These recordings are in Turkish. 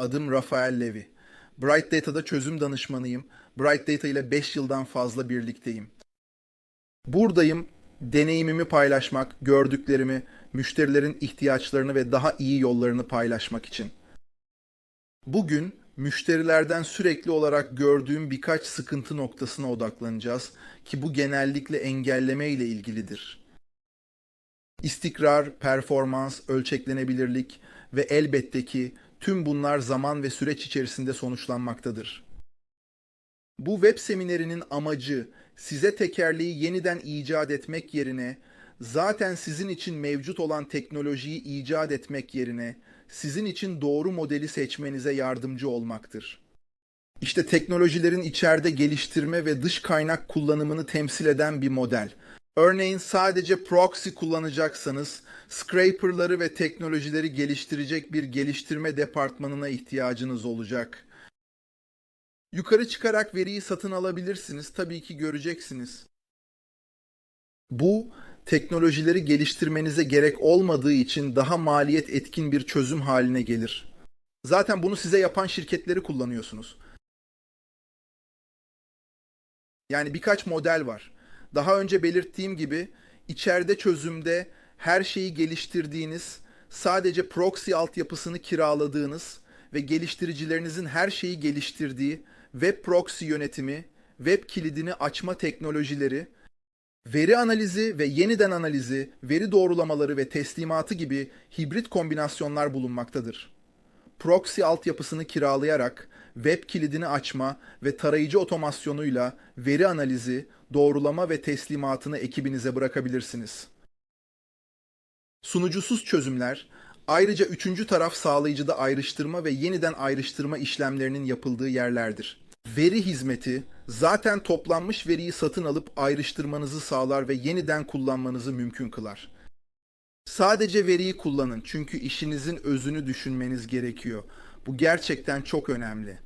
Adım Rafael Levi. Bright Data'da çözüm danışmanıyım. Bright Data ile 5 yıldan fazla birlikteyim. Buradayım deneyimimi paylaşmak, gördüklerimi, müşterilerin ihtiyaçlarını ve daha iyi yollarını paylaşmak için. Bugün müşterilerden sürekli olarak gördüğüm birkaç sıkıntı noktasına odaklanacağız ki bu genellikle engelleme ile ilgilidir. İstikrar, performans, ölçeklenebilirlik ve elbette ki tüm bunlar zaman ve süreç içerisinde sonuçlanmaktadır. Bu web seminerinin amacı size tekerleği yeniden icat etmek yerine zaten sizin için mevcut olan teknolojiyi icat etmek yerine sizin için doğru modeli seçmenize yardımcı olmaktır. İşte teknolojilerin içeride geliştirme ve dış kaynak kullanımını temsil eden bir model. Örneğin sadece proxy kullanacaksanız, scraperları ve teknolojileri geliştirecek bir geliştirme departmanına ihtiyacınız olacak. Yukarı çıkarak veriyi satın alabilirsiniz. Tabii ki göreceksiniz. Bu teknolojileri geliştirmenize gerek olmadığı için daha maliyet etkin bir çözüm haline gelir. Zaten bunu size yapan şirketleri kullanıyorsunuz. Yani birkaç model var. Daha önce belirttiğim gibi içeride çözümde her şeyi geliştirdiğiniz, sadece proxy altyapısını kiraladığınız ve geliştiricilerinizin her şeyi geliştirdiği web proxy yönetimi, web kilidini açma teknolojileri, veri analizi ve yeniden analizi, veri doğrulamaları ve teslimatı gibi hibrit kombinasyonlar bulunmaktadır. Proxy altyapısını kiralayarak web kilidini açma ve tarayıcı otomasyonuyla veri analizi, doğrulama ve teslimatını ekibinize bırakabilirsiniz. Sunucusuz çözümler, ayrıca üçüncü taraf sağlayıcıda ayrıştırma ve yeniden ayrıştırma işlemlerinin yapıldığı yerlerdir. Veri hizmeti, zaten toplanmış veriyi satın alıp ayrıştırmanızı sağlar ve yeniden kullanmanızı mümkün kılar. Sadece veriyi kullanın çünkü işinizin özünü düşünmeniz gerekiyor. Bu gerçekten çok önemli.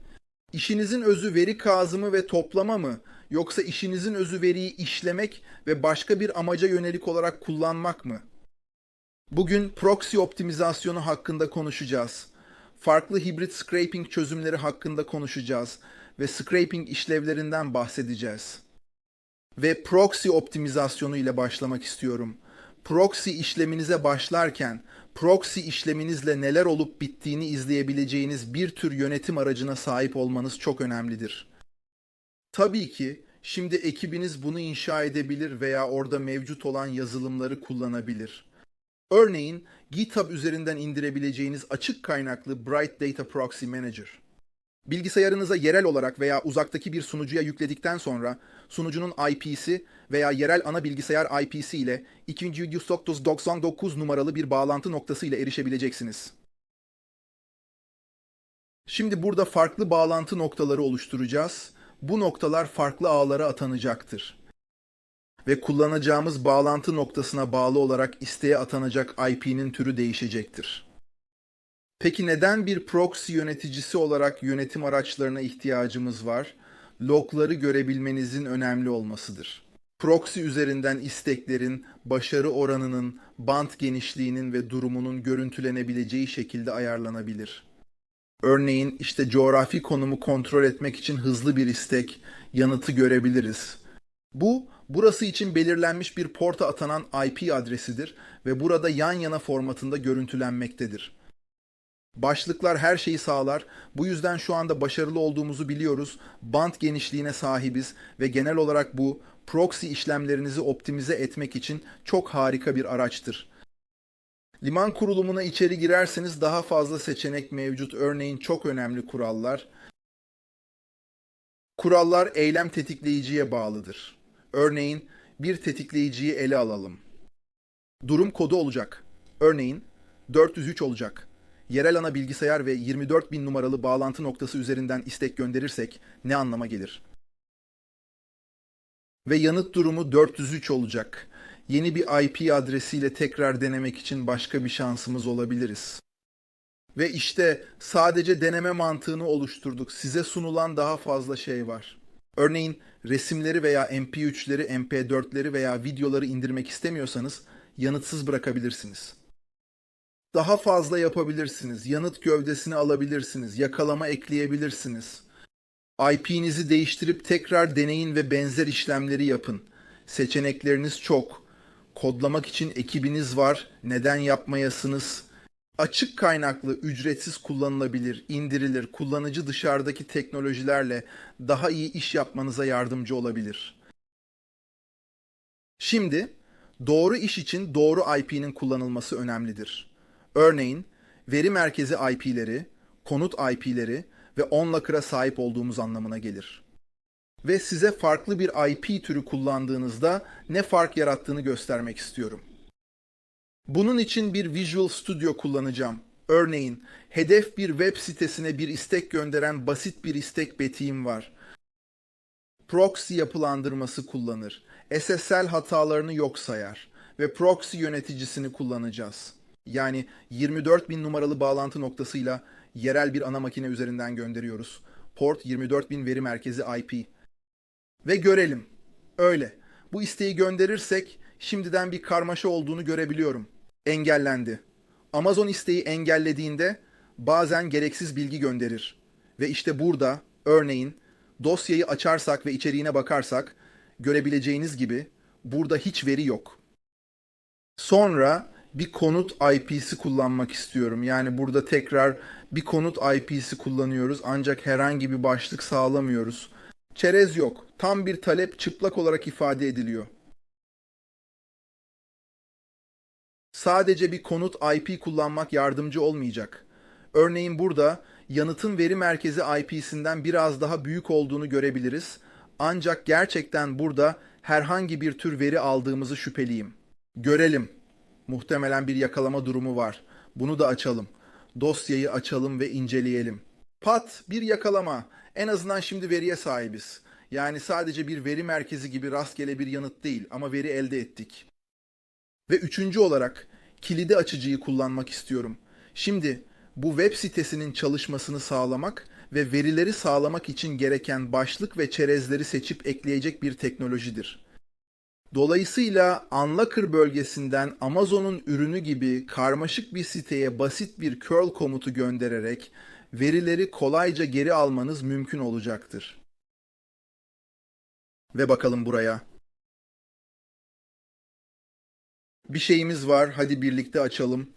İşinizin özü veri kazımı ve toplama mı yoksa işinizin özü veriyi işlemek ve başka bir amaca yönelik olarak kullanmak mı? Bugün proxy optimizasyonu hakkında konuşacağız. Farklı hibrit scraping çözümleri hakkında konuşacağız ve scraping işlevlerinden bahsedeceğiz. Ve proxy optimizasyonu ile başlamak istiyorum. Proxy işleminize başlarken proxy işleminizle neler olup bittiğini izleyebileceğiniz bir tür yönetim aracına sahip olmanız çok önemlidir. Tabii ki şimdi ekibiniz bunu inşa edebilir veya orada mevcut olan yazılımları kullanabilir. Örneğin GitHub üzerinden indirebileceğiniz açık kaynaklı Bright Data Proxy Manager. Bilgisayarınıza yerel olarak veya uzaktaki bir sunucuya yükledikten sonra sunucunun IP'si veya yerel ana bilgisayar IP'si ile 299 numaralı bir bağlantı noktası ile erişebileceksiniz. Şimdi burada farklı bağlantı noktaları oluşturacağız. Bu noktalar farklı ağlara atanacaktır. Ve kullanacağımız bağlantı noktasına bağlı olarak isteğe atanacak IP'nin türü değişecektir. Peki neden bir proxy yöneticisi olarak yönetim araçlarına ihtiyacımız var? Logları görebilmenizin önemli olmasıdır. Proxy üzerinden isteklerin, başarı oranının, bant genişliğinin ve durumunun görüntülenebileceği şekilde ayarlanabilir. Örneğin işte coğrafi konumu kontrol etmek için hızlı bir istek, yanıtı görebiliriz. Bu, burası için belirlenmiş bir porta atanan IP adresidir ve burada yan yana formatında görüntülenmektedir. Başlıklar her şeyi sağlar. Bu yüzden şu anda başarılı olduğumuzu biliyoruz. Bant genişliğine sahibiz ve genel olarak bu proxy işlemlerinizi optimize etmek için çok harika bir araçtır. Liman kurulumuna içeri girerseniz daha fazla seçenek mevcut. Örneğin çok önemli kurallar. Kurallar eylem tetikleyiciye bağlıdır. Örneğin bir tetikleyiciyi ele alalım. Durum kodu olacak. Örneğin 403 olacak. Yerel ana bilgisayar ve 24.000 numaralı bağlantı noktası üzerinden istek gönderirsek ne anlama gelir? Ve yanıt durumu 403 olacak. Yeni bir IP adresiyle tekrar denemek için başka bir şansımız olabiliriz. Ve işte sadece deneme mantığını oluşturduk. Size sunulan daha fazla şey var. Örneğin resimleri veya MP3'leri, MP4'leri veya videoları indirmek istemiyorsanız yanıtsız bırakabilirsiniz. Daha fazla yapabilirsiniz. Yanıt gövdesini alabilirsiniz. Yakalama ekleyebilirsiniz. IP'nizi değiştirip tekrar deneyin ve benzer işlemleri yapın. Seçenekleriniz çok. Kodlamak için ekibiniz var. Neden yapmayasınız? Açık kaynaklı, ücretsiz kullanılabilir, indirilir, kullanıcı dışarıdaki teknolojilerle daha iyi iş yapmanıza yardımcı olabilir. Şimdi doğru iş için doğru IP'nin kullanılması önemlidir. Örneğin veri merkezi IP'leri, konut IP'leri ve onlacker'a sahip olduğumuz anlamına gelir. Ve size farklı bir IP türü kullandığınızda ne fark yarattığını göstermek istiyorum. Bunun için bir Visual Studio kullanacağım. Örneğin hedef bir web sitesine bir istek gönderen basit bir istek betiğim var. Proxy yapılandırması kullanır. SSL hatalarını yok sayar ve proxy yöneticisini kullanacağız. Yani 24.000 numaralı bağlantı noktasıyla yerel bir ana makine üzerinden gönderiyoruz. Port 24.000 veri merkezi IP. Ve görelim. Öyle. Bu isteği gönderirsek şimdiden bir karmaşa olduğunu görebiliyorum. Engellendi. Amazon isteği engellediğinde bazen gereksiz bilgi gönderir. Ve işte burada örneğin dosyayı açarsak ve içeriğine bakarsak görebileceğiniz gibi burada hiç veri yok. Sonra bir konut IP'si kullanmak istiyorum. Yani burada tekrar bir konut IP'si kullanıyoruz ancak herhangi bir başlık sağlamıyoruz. Çerez yok. Tam bir talep çıplak olarak ifade ediliyor. Sadece bir konut IP kullanmak yardımcı olmayacak. Örneğin burada yanıtın veri merkezi IP'sinden biraz daha büyük olduğunu görebiliriz. Ancak gerçekten burada herhangi bir tür veri aldığımızı şüpheliyim. Görelim. Muhtemelen bir yakalama durumu var. Bunu da açalım. Dosyayı açalım ve inceleyelim. Pat bir yakalama. En azından şimdi veriye sahibiz. Yani sadece bir veri merkezi gibi rastgele bir yanıt değil ama veri elde ettik. Ve üçüncü olarak kilidi açıcıyı kullanmak istiyorum. Şimdi bu web sitesinin çalışmasını sağlamak ve verileri sağlamak için gereken başlık ve çerezleri seçip ekleyecek bir teknolojidir. Dolayısıyla Unlocker bölgesinden Amazon'un ürünü gibi karmaşık bir siteye basit bir curl komutu göndererek verileri kolayca geri almanız mümkün olacaktır. Ve bakalım buraya. Bir şeyimiz var. Hadi birlikte açalım.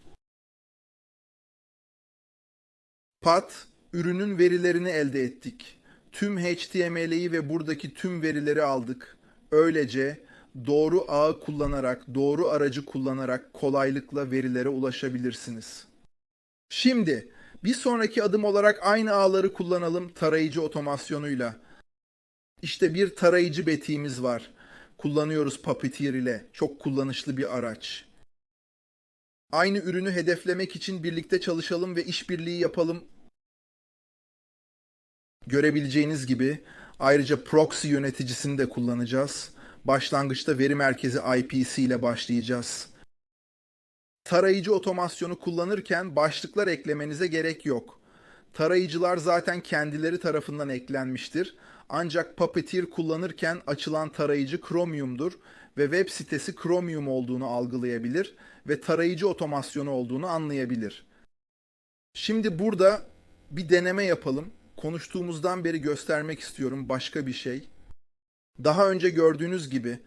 Pat, ürünün verilerini elde ettik. Tüm HTML'i ve buradaki tüm verileri aldık. Öylece doğru ağı kullanarak, doğru aracı kullanarak kolaylıkla verilere ulaşabilirsiniz. Şimdi bir sonraki adım olarak aynı ağları kullanalım tarayıcı otomasyonuyla. İşte bir tarayıcı betiğimiz var. Kullanıyoruz Puppeteer ile. Çok kullanışlı bir araç. Aynı ürünü hedeflemek için birlikte çalışalım ve işbirliği yapalım. Görebileceğiniz gibi ayrıca proxy yöneticisini de kullanacağız. Başlangıçta veri merkezi IPC ile başlayacağız. Tarayıcı otomasyonu kullanırken başlıklar eklemenize gerek yok. Tarayıcılar zaten kendileri tarafından eklenmiştir. Ancak Puppeteer kullanırken açılan tarayıcı Chromium'dur ve web sitesi Chromium olduğunu algılayabilir ve tarayıcı otomasyonu olduğunu anlayabilir. Şimdi burada bir deneme yapalım. Konuştuğumuzdan beri göstermek istiyorum başka bir şey. Daha önce gördüğünüz gibi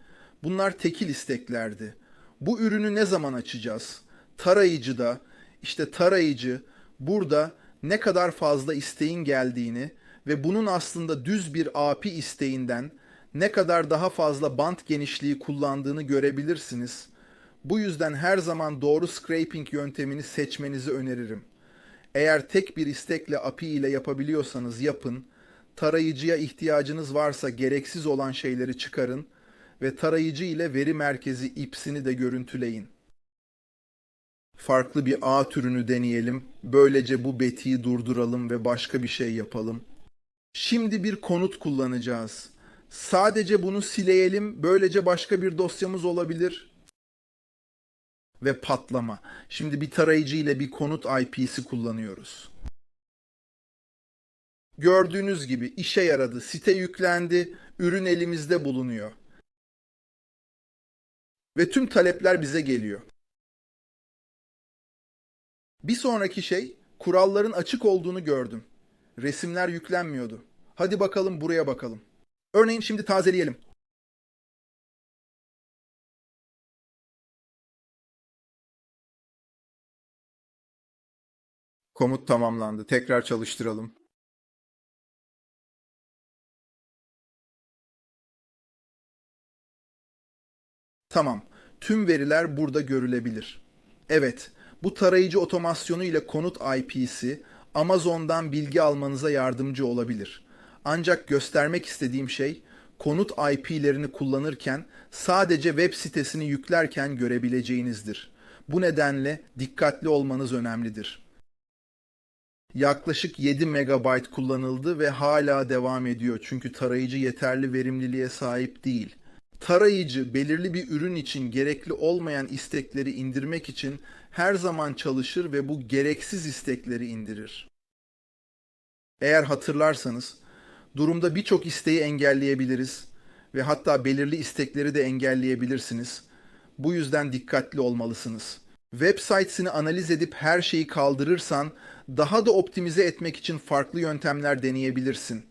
bunlar tekil isteklerdi. Bu ürünü ne zaman açacağız? Tarayıcıda işte tarayıcı burada ne kadar fazla isteğin geldiğini ve bunun aslında düz bir API isteğinden ne kadar daha fazla bant genişliği kullandığını görebilirsiniz. Bu yüzden her zaman doğru scraping yöntemini seçmenizi öneririm. Eğer tek bir istekle API ile yapabiliyorsanız yapın. Tarayıcıya ihtiyacınız varsa gereksiz olan şeyleri çıkarın ve tarayıcı ile veri merkezi ipsini de görüntüleyin. Farklı bir ağ türünü deneyelim. Böylece bu betiyi durduralım ve başka bir şey yapalım. Şimdi bir konut kullanacağız. Sadece bunu sileyelim. Böylece başka bir dosyamız olabilir. Ve patlama. Şimdi bir tarayıcı ile bir konut IP'si kullanıyoruz. Gördüğünüz gibi işe yaradı. Site yüklendi. Ürün elimizde bulunuyor. Ve tüm talepler bize geliyor. Bir sonraki şey, kuralların açık olduğunu gördüm. Resimler yüklenmiyordu. Hadi bakalım buraya bakalım. Örneğin şimdi tazeleyelim. Komut tamamlandı. Tekrar çalıştıralım. Tamam. Tüm veriler burada görülebilir. Evet, bu tarayıcı otomasyonu ile konut IP'si Amazon'dan bilgi almanıza yardımcı olabilir. Ancak göstermek istediğim şey konut IP'lerini kullanırken sadece web sitesini yüklerken görebileceğinizdir. Bu nedenle dikkatli olmanız önemlidir. Yaklaşık 7 MB kullanıldı ve hala devam ediyor çünkü tarayıcı yeterli verimliliğe sahip değil. Tarayıcı belirli bir ürün için gerekli olmayan istekleri indirmek için her zaman çalışır ve bu gereksiz istekleri indirir. Eğer hatırlarsanız, durumda birçok isteği engelleyebiliriz ve hatta belirli istekleri de engelleyebilirsiniz. Bu yüzden dikkatli olmalısınız. Web sitesini analiz edip her şeyi kaldırırsan daha da optimize etmek için farklı yöntemler deneyebilirsin.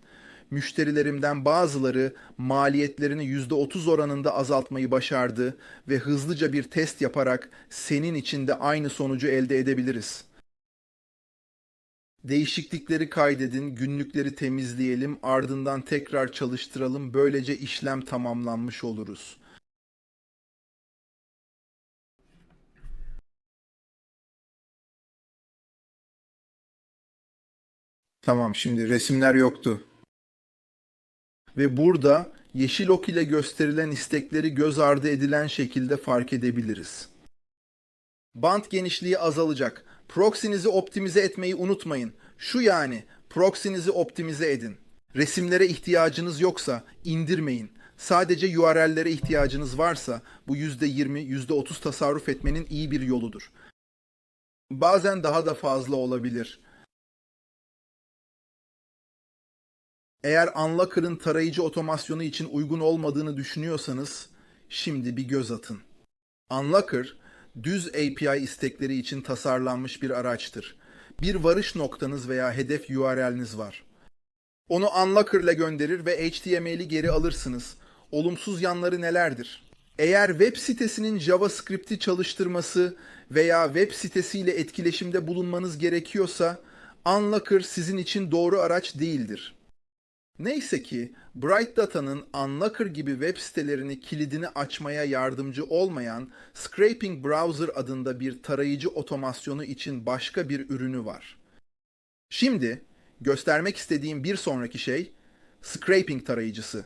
Müşterilerimden bazıları maliyetlerini %30 oranında azaltmayı başardı ve hızlıca bir test yaparak senin için de aynı sonucu elde edebiliriz. Değişiklikleri kaydedin, günlükleri temizleyelim, ardından tekrar çalıştıralım. Böylece işlem tamamlanmış oluruz. Tamam, şimdi resimler yoktu. Ve burada yeşil ok ile gösterilen istekleri göz ardı edilen şekilde fark edebiliriz. Band genişliği azalacak. Proxy'nizi optimize etmeyi unutmayın. Şu yani, proxy'nizi optimize edin. Resimlere ihtiyacınız yoksa indirmeyin. Sadece URL'lere ihtiyacınız varsa bu %20, %30 tasarruf etmenin iyi bir yoludur. Bazen daha da fazla olabilir. Eğer Unlocker'ın tarayıcı otomasyonu için uygun olmadığını düşünüyorsanız şimdi bir göz atın. Unlocker, düz API istekleri için tasarlanmış bir araçtır. Bir varış noktanız veya hedef URL'niz var. Onu Unlocker ile gönderir ve HTML'i geri alırsınız. Olumsuz yanları nelerdir? Eğer web sitesinin JavaScript'i çalıştırması veya web sitesiyle etkileşimde bulunmanız gerekiyorsa Unlocker sizin için doğru araç değildir. Neyse ki Bright Data'nın Unlocker gibi web sitelerini kilidini açmaya yardımcı olmayan Scraping Browser adında bir tarayıcı otomasyonu için başka bir ürünü var. Şimdi göstermek istediğim bir sonraki şey Scraping tarayıcısı.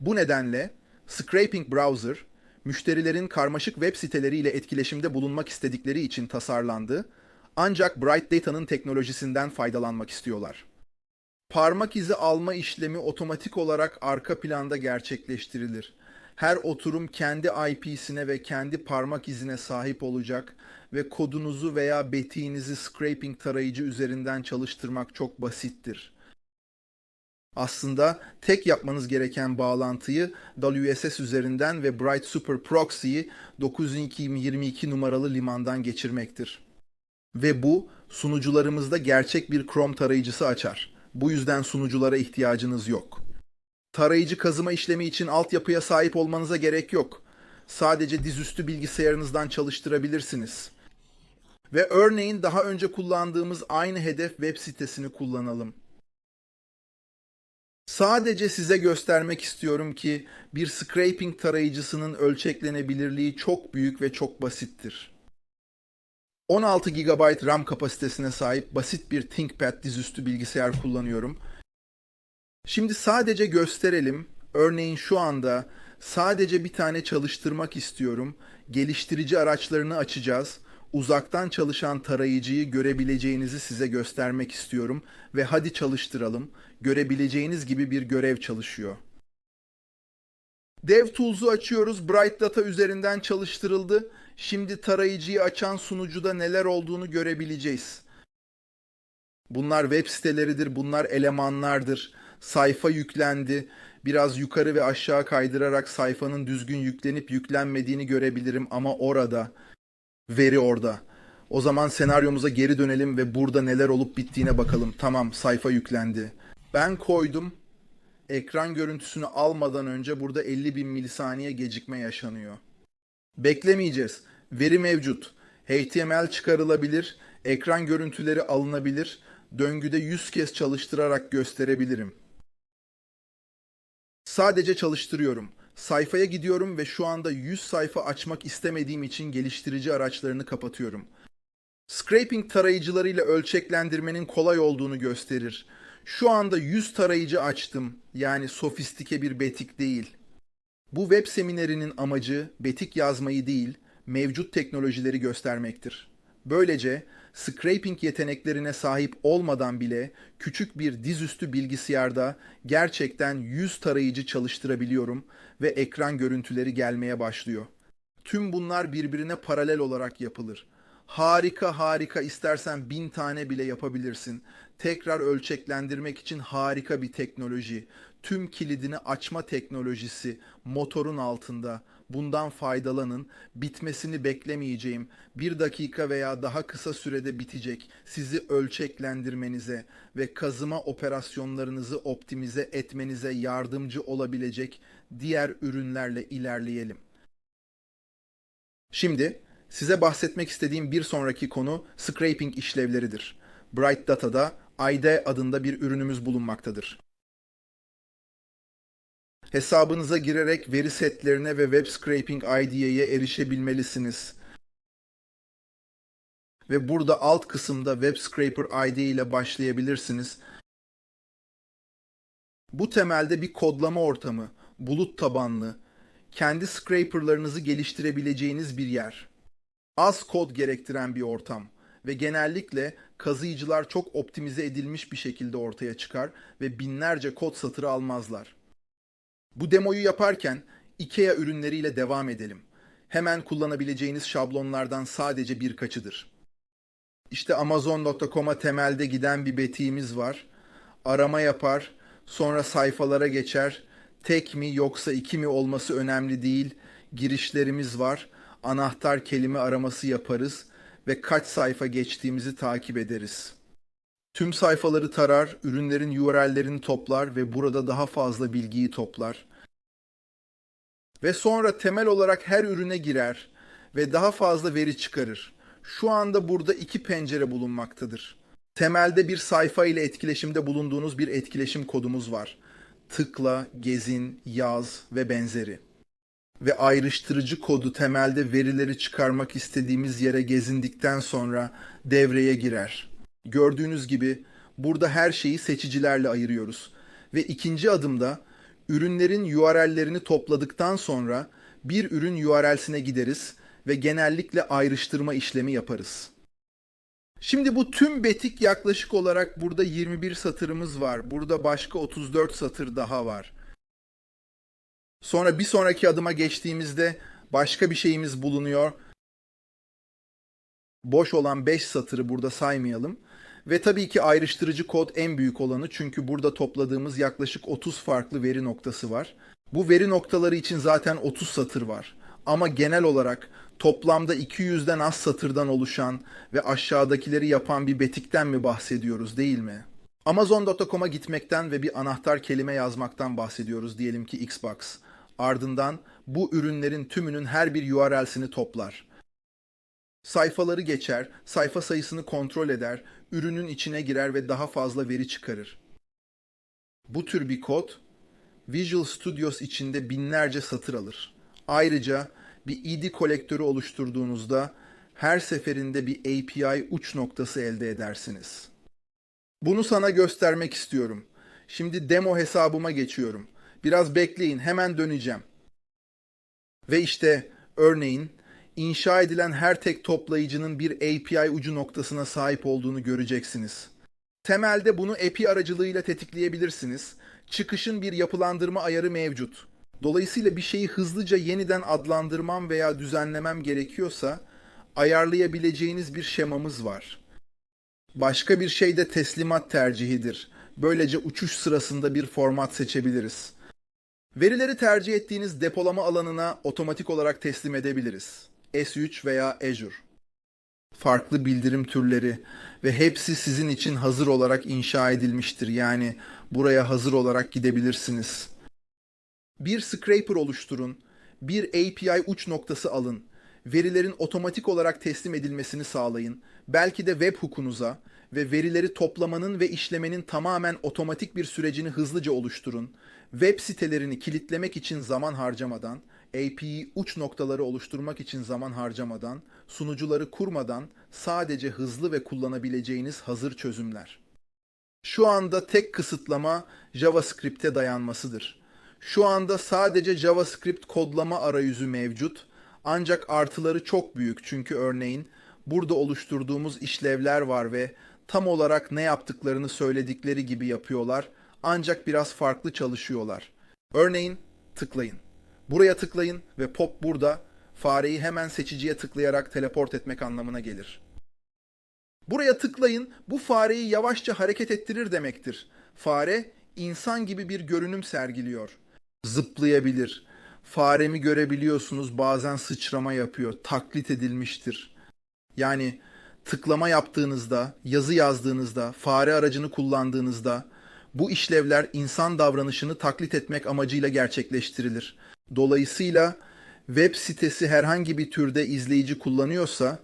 Bu nedenle Scraping Browser, müşterilerin karmaşık web siteleriyle etkileşimde bulunmak istedikleri için tasarlandı ancak Bright Data'nın teknolojisinden faydalanmak istiyorlar. Parmak izi alma işlemi otomatik olarak arka planda gerçekleştirilir. Her oturum kendi IP'sine ve kendi parmak izine sahip olacak ve kodunuzu veya betiğinizi scraping tarayıcı üzerinden çalıştırmak çok basittir. Aslında tek yapmanız gereken bağlantıyı WSS üzerinden ve Bright Super Proxy'yi 9222 numaralı limandan geçirmektir. Ve bu sunucularımızda gerçek bir Chrome tarayıcısı açar. Bu yüzden sunuculara ihtiyacınız yok. Tarayıcı kazıma işlemi için altyapıya sahip olmanıza gerek yok. Sadece dizüstü bilgisayarınızdan çalıştırabilirsiniz. Ve örneğin daha önce kullandığımız aynı hedef web sitesini kullanalım. Sadece size göstermek istiyorum ki bir scraping tarayıcısının ölçeklenebilirliği çok büyük ve çok basittir. 16 GB RAM kapasitesine sahip basit bir ThinkPad dizüstü bilgisayar kullanıyorum. Şimdi sadece gösterelim. Örneğin şu anda sadece bir tane çalıştırmak istiyorum. Geliştirici araçlarını açacağız. Uzaktan çalışan tarayıcıyı görebileceğinizi size göstermek istiyorum ve hadi çalıştıralım. Görebileceğiniz gibi bir görev çalışıyor. DevTools'u açıyoruz. Bright Data üzerinden çalıştırıldı. Şimdi tarayıcıyı açan sunucuda neler olduğunu görebileceğiz. Bunlar web siteleridir, bunlar elemanlardır. Sayfa yüklendi. Biraz yukarı ve aşağı kaydırarak sayfanın düzgün yüklenip yüklenmediğini görebilirim ama orada, veri orada. O zaman senaryomuza geri dönelim ve burada neler olup bittiğine bakalım. Tamam, sayfa yüklendi. Ben koydum. Ekran görüntüsünü almadan önce burada 50 bin milisaniye gecikme yaşanıyor. Beklemeyeceğiz. Veri mevcut. HTML çıkarılabilir, ekran görüntüleri alınabilir, döngüde 100 kez çalıştırarak gösterebilirim. Sadece çalıştırıyorum. Sayfaya gidiyorum ve şu anda 100 sayfa açmak istemediğim için geliştirici araçlarını kapatıyorum. Scraping tarayıcılarıyla ölçeklendirmenin kolay olduğunu gösterir. Şu anda 100 tarayıcı açtım. Yani sofistike bir betik değil. Bu web seminerinin amacı betik yazmayı değil, mevcut teknolojileri göstermektir. Böylece scraping yeteneklerine sahip olmadan bile küçük bir dizüstü bilgisayarda gerçekten 100 tarayıcı çalıştırabiliyorum ve ekran görüntüleri gelmeye başlıyor. Tüm bunlar birbirine paralel olarak yapılır. Harika harika istersen bin tane bile yapabilirsin. Tekrar ölçeklendirmek için harika bir teknoloji. Tüm kilidini açma teknolojisi motorun altında. Bundan faydalanın. Bitmesini beklemeyeceğim. Bir dakika veya daha kısa sürede bitecek. Sizi ölçeklendirmenize ve kazıma operasyonlarınızı optimize etmenize yardımcı olabilecek diğer ürünlerle ilerleyelim. Şimdi size bahsetmek istediğim bir sonraki konu scraping işlevleridir. Bright Data'da ID adında bir ürünümüz bulunmaktadır. Hesabınıza girerek veri setlerine ve web scraping ID'ye erişebilmelisiniz. Ve burada alt kısımda Web Scraper ID ile başlayabilirsiniz. Bu temelde bir kodlama ortamı, bulut tabanlı, kendi scraperlarınızı geliştirebileceğiniz bir yer. Az kod gerektiren bir ortam ve genellikle kazıyıcılar çok optimize edilmiş bir şekilde ortaya çıkar ve binlerce kod satırı almazlar. Bu demoyu yaparken IKEA ürünleriyle devam edelim. Hemen kullanabileceğiniz şablonlardan sadece birkaçıdır. İşte Amazon.com'a temelde giden bir betiğimiz var. Arama yapar, sonra sayfalara geçer. Tek mi yoksa iki mi olması önemli değil. Girişlerimiz var. Anahtar kelime araması yaparız ve kaç sayfa geçtiğimizi takip ederiz. Tüm sayfaları tarar, ürünlerin URL'lerini toplar ve burada daha fazla bilgiyi toplar. Ve sonra temel olarak her ürüne girer ve daha fazla veri çıkarır. Şu anda burada iki pencere bulunmaktadır. Temelde bir sayfa ile etkileşimde bulunduğunuz bir etkileşim kodumuz var. Tıkla, gezin, yaz ve benzeri. Ve ayrıştırıcı kodu temelde verileri çıkarmak istediğimiz yere gezindikten sonra devreye girer. Gördüğünüz gibi burada her şeyi seçicilerle ayırıyoruz. Ve ikinci adımda ürünlerin URL'lerini topladıktan sonra bir ürün URL'sine gideriz ve genellikle ayrıştırma işlemi yaparız. Şimdi bu tüm betik yaklaşık olarak burada 21 satırımız var. Burada başka 34 satır daha var. Sonra bir sonraki adıma geçtiğimizde başka bir şeyimiz bulunuyor. Boş olan 5 satırı burada saymayalım. Ve tabii ki ayrıştırıcı kod en büyük olanı çünkü burada topladığımız yaklaşık 30 farklı veri noktası var. Bu veri noktaları için zaten 30 satır var. Ama genel olarak toplamda 200'den az satırdan oluşan ve aşağıdakileri yapan bir betikten mi bahsediyoruz değil mi? Amazon.com'a gitmekten ve bir anahtar kelime yazmaktan bahsediyoruz diyelim ki Xbox. Ardından bu ürünlerin tümünün her bir URL'sini toplar. Sayfaları geçer, sayfa sayısını kontrol eder, ürünün içine girer ve daha fazla veri çıkarır. Bu tür bir kod Visual Studios içinde binlerce satır alır. Ayrıca bir ID kolektörü oluşturduğunuzda her seferinde bir API uç noktası elde edersiniz. Bunu sana göstermek istiyorum. Şimdi demo hesabıma geçiyorum. Biraz bekleyin, hemen döneceğim. Ve işte örneğin inşa edilen her tek toplayıcının bir API ucu noktasına sahip olduğunu göreceksiniz. Temelde bunu API aracılığıyla tetikleyebilirsiniz. Çıkışın bir yapılandırma ayarı mevcut. Dolayısıyla bir şeyi hızlıca yeniden adlandırmam veya düzenlemem gerekiyorsa ayarlayabileceğiniz bir şemamız var. Başka bir şey de teslimat tercihidir. Böylece uçuş sırasında bir format seçebiliriz. Verileri tercih ettiğiniz depolama alanına otomatik olarak teslim edebiliriz. S3 veya Azure. farklı bildirim türleri ve hepsi sizin için hazır olarak inşa edilmiştir. Yani buraya hazır olarak gidebilirsiniz. Bir scraper oluşturun, bir API uç noktası alın, verilerin otomatik olarak teslim edilmesini sağlayın, belki de webhook'unuza ve verileri toplamanın ve işlemenin tamamen otomatik bir sürecini hızlıca oluşturun. Web sitelerini kilitlemek için zaman harcamadan, API uç noktaları oluşturmak için zaman harcamadan, sunucuları kurmadan sadece hızlı ve kullanabileceğiniz hazır çözümler. Şu anda tek kısıtlama JavaScript'e dayanmasıdır. Şu anda sadece JavaScript kodlama arayüzü mevcut. Ancak artıları çok büyük çünkü örneğin burada oluşturduğumuz işlevler var ve tam olarak ne yaptıklarını söyledikleri gibi yapıyorlar. Ancak biraz farklı çalışıyorlar. Örneğin tıklayın. Buraya tıklayın ve pop burada fareyi hemen seçiciye tıklayarak teleport etmek anlamına gelir. Buraya tıklayın, bu fareyi yavaşça hareket ettirir demektir. Fare insan gibi bir görünüm sergiliyor. Zıplayabilir. Faremi görebiliyorsunuz bazen sıçrama yapıyor. Taklit edilmiştir. Yani tıklama yaptığınızda, yazı yazdığınızda, fare aracını kullandığınızda bu işlevler insan davranışını taklit etmek amacıyla gerçekleştirilir. Dolayısıyla web sitesi herhangi bir türde izleyici kullanıyorsa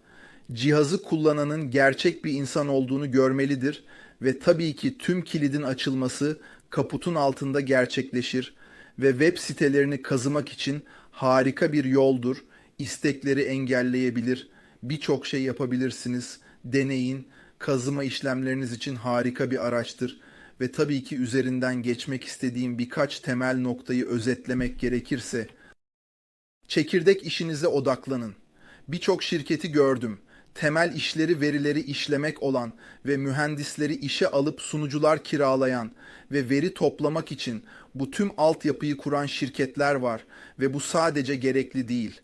cihazı kullananın gerçek bir insan olduğunu görmelidir ve tabii ki tüm kilidin açılması kaputun altında gerçekleşir ve web sitelerini kazımak için harika bir yoldur. İstekleri engelleyebilir, birçok şey yapabilirsiniz. Deneyin, kazıma işlemleriniz için harika bir araçtır ve tabii ki üzerinden geçmek istediğim birkaç temel noktayı özetlemek gerekirse Çekirdek işinize odaklanın. Birçok şirketi gördüm. Temel işleri verileri işlemek olan ve mühendisleri işe alıp sunucular kiralayan ve veri toplamak için bu tüm altyapıyı kuran şirketler var ve bu sadece gerekli değil.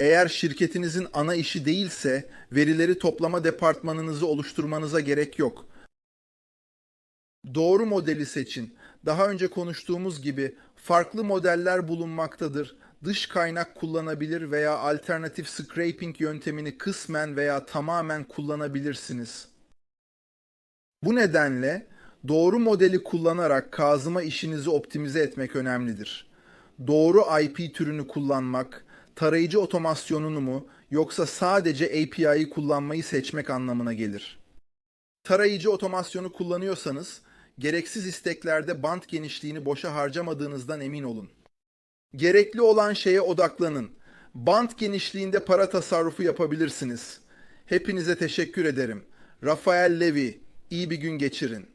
Eğer şirketinizin ana işi değilse verileri toplama departmanınızı oluşturmanıza gerek yok. Doğru modeli seçin. Daha önce konuştuğumuz gibi farklı modeller bulunmaktadır. Dış kaynak kullanabilir veya alternatif scraping yöntemini kısmen veya tamamen kullanabilirsiniz. Bu nedenle doğru modeli kullanarak kazıma işinizi optimize etmek önemlidir. Doğru IP türünü kullanmak, tarayıcı otomasyonunu mu yoksa sadece API'yi kullanmayı seçmek anlamına gelir. Tarayıcı otomasyonu kullanıyorsanız gereksiz isteklerde bant genişliğini boşa harcamadığınızdan emin olun. Gerekli olan şeye odaklanın. Bant genişliğinde para tasarrufu yapabilirsiniz. Hepinize teşekkür ederim. Rafael Levy, iyi bir gün geçirin.